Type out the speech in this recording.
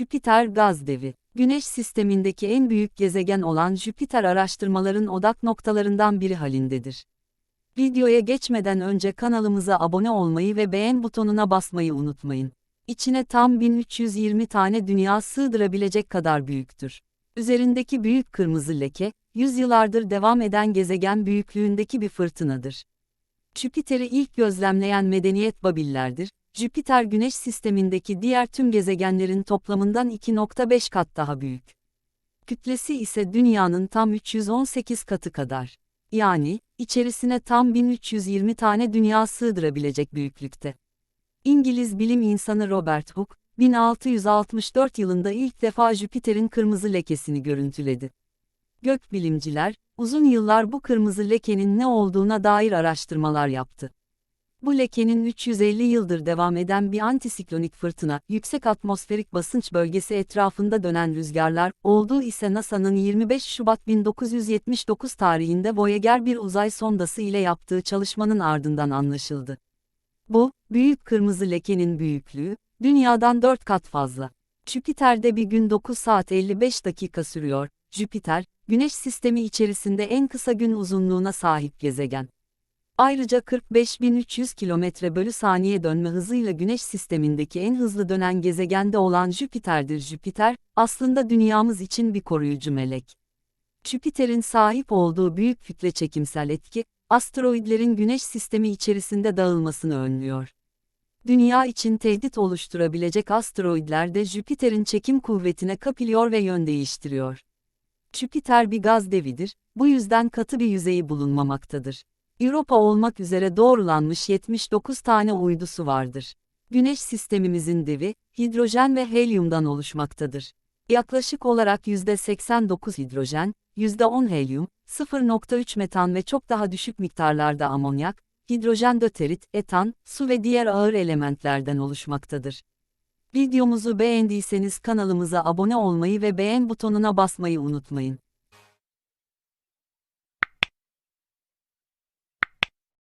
Jüpiter gaz devi. Güneş sistemindeki en büyük gezegen olan Jüpiter araştırmaların odak noktalarından biri halindedir. Videoya geçmeden önce kanalımıza abone olmayı ve beğen butonuna basmayı unutmayın. İçine tam 1320 tane dünya sığdırabilecek kadar büyüktür. Üzerindeki büyük kırmızı leke, yüzyıllardır devam eden gezegen büyüklüğündeki bir fırtınadır. Jüpiter'i ilk gözlemleyen medeniyet Babillerdir. Jüpiter Güneş sistemindeki diğer tüm gezegenlerin toplamından 2.5 kat daha büyük. Kütlesi ise Dünya'nın tam 318 katı kadar. Yani, içerisine tam 1320 tane dünya sığdırabilecek büyüklükte. İngiliz bilim insanı Robert Hooke, 1664 yılında ilk defa Jüpiter'in kırmızı lekesini görüntüledi. Gökbilimciler, uzun yıllar bu kırmızı lekenin ne olduğuna dair araştırmalar yaptı. Bu lekenin 350 yıldır devam eden bir antisiklonik fırtına, yüksek atmosferik basınç bölgesi etrafında dönen rüzgarlar, olduğu ise NASA'nın 25 Şubat 1979 tarihinde Voyager bir uzay sondası ile yaptığı çalışmanın ardından anlaşıldı. Bu, büyük kırmızı lekenin büyüklüğü, Dünya'dan 4 kat fazla. Jüpiter'de bir gün 9 saat 55 dakika sürüyor. Jüpiter, Güneş sistemi içerisinde en kısa gün uzunluğuna sahip gezegen. Ayrıca 45.300 km bölü saniye dönme hızıyla Güneş sistemindeki en hızlı dönen gezegende olan Jüpiter'dir. Jüpiter, aslında dünyamız için bir koruyucu melek. Jüpiter'in sahip olduğu büyük kütle çekimsel etki, asteroidlerin Güneş sistemi içerisinde dağılmasını önlüyor. Dünya için tehdit oluşturabilecek asteroidler de Jüpiter'in çekim kuvvetine kapılıyor ve yön değiştiriyor. Jüpiter bir gaz devidir, bu yüzden katı bir yüzeyi bulunmamaktadır. Europa olmak üzere doğrulanmış 79 tane uydusu vardır. Güneş sistemimizin devi, hidrojen ve helyumdan oluşmaktadır. Yaklaşık olarak %89 hidrojen, %10 helyum, 0.3 metan ve çok daha düşük miktarlarda amonyak, hidrojen döterit, etan, su ve diğer ağır elementlerden oluşmaktadır. Videomuzu beğendiyseniz kanalımıza abone olmayı ve beğen butonuna basmayı unutmayın.